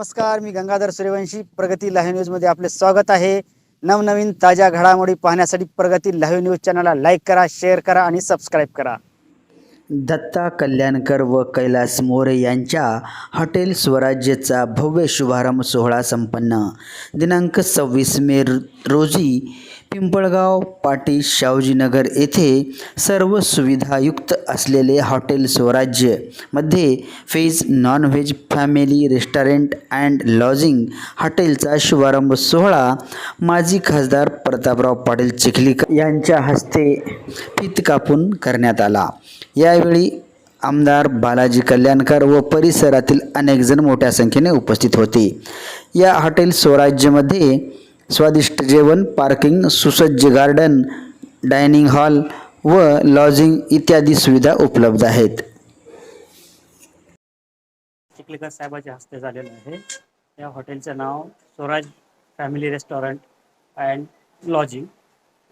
नमस्कार मी गंगाधर सूर्यवंशी. प्रगती लाईव्ह न्यूजमध्ये आपले स्वागत आहे. नवनवीन ताज्या घडामोडी पाहण्यासाठी प्रगती लाईव्ह न्यूज चॅनलला लाईक करा शेअर करा आणि सबस्क्राईब करा. दत्ता कल्याणकर व कैलास मोरे यांच्या हॉटेल स्वराज्यचा भव्य शुभारंभ सोहळा संपन्न. दिनांक सव्वीस मे र- रोजी पिंपळगाव पाटी शाहूजीनगर येथे सर्व सुविधायुक्त असलेले हॉटेल स्वराज्यमध्ये phase non veg family restaurant and lodging हॉटेलचा शुभारंभ सोहळा माजी खासदार प्रतापराव पाटील चिखलीकर यांच्या हस्ते फीत कापून करण्यात आला. या यावेळी आमदार बालाजी कल्याणकर व परिसरातील अनेक जण मोठ्या संख्येने उपस्थित होते. या हॉटेल स्वराज्यमध्ये स्वादिष्ट जेवण पार्किंग सुसज्ज गार्डन डायनिंग हॉल व लॉजिंग इत्यादी सुविधा उपलब्ध आहेत. चिखलेकर साहेबाच्या हस्ते झालेलं आहे. या हॉटेलचं नाव Swaraj family restaurant and lodging.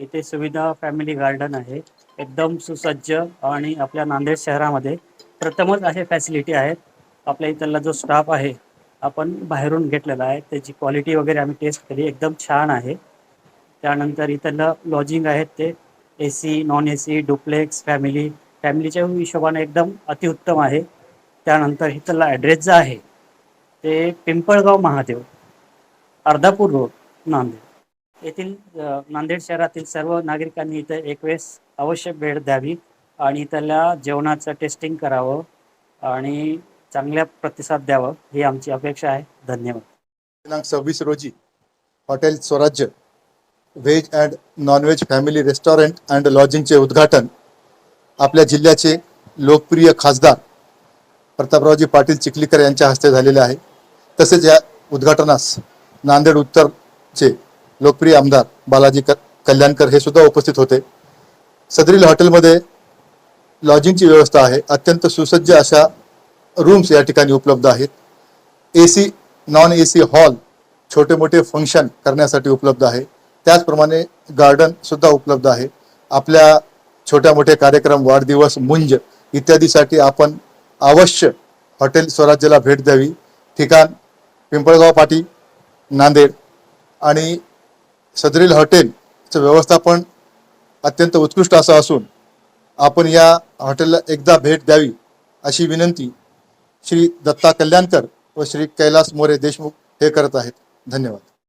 इथे सुविधा फॅमिली गार्डन आहे. एकदम सुसज्ज आणि आपल्या नांदेड शहरामध्ये प्रथमच असे फॅसिलिटी आहेत. आपल्या इथला जो स्टाफ आहे आपण बाहेरून घेतलेला आहे. त्याची क्वालिटी वगैरे आम्ही टेस्ट केली. एकदम छान आहे. त्यानंतर इथलं लॉजिंग आहेत ते. A C non A C duplex family फॅमिलीच्या हिशोबाने एकदम अतिउत्तम आहे. त्यानंतर इथला ॲड्रेस जो आहे ते पिंपळगाव महादेव अर्धापूर रोड नांदेड. येथील नांदेड शहरातील सर्व नागरिकांनी इथं एक वेळेस अवश्य भेट द्यावी आणि इथल्या जेवणाचं टेस्टिंग करावं आणि चांगल्या प्रतिसाद द्यावं ही आमची अपेक्षा आहे. धन्यवाद. दिनांक सव्वीस रोजी hotel Swarajya veg and non veg family restaurant and लॉजिंगचे उद्घाटन आपल्या जिल्ह्याचे लोकप्रिय खासदार प्रतापरावजी पाटील चिखलीकर यांच्या हस्ते झालेले आहे. तसेच या उद्घाटनास नांदेड उत्तरचे लोकप्रिय आमदार बालाजी कल्याणकर हे सुद्धा उपस्थित होते. सदरील हॉटेलमध्ये लॉजिंगची व्यवस्था आहे. अत्यंत सुसज्ज अशा रूम्स या ठिकाणी उपलब्ध आहेत. A C non A C hall छोटे मोठे फंक्शन करण्यासाठी उपलब्ध आहे. त्याचप्रमाणे गार्डन सुद्धा उपलब्ध आहे. आपल्या छोट्या मोठे कार्यक्रम वाढदिवस मुंज इत्यादीसाठी आपण अवश्य हॉटेल स्वराज्याला भेट द्यावी. ठिकाण पिंपळगाव पाटी नांदेड आणि सदरील हॉटेलचं व्यवस्थापन अत्यंत उत्कृष्ट असं असून आपण या हॉटेलला एकदा भेट द्यावी अशी विनंती श्री दत्ता कल्याणकर व श्री कैलास मोरे देशमुख हे करत आहेत. धन्यवाद.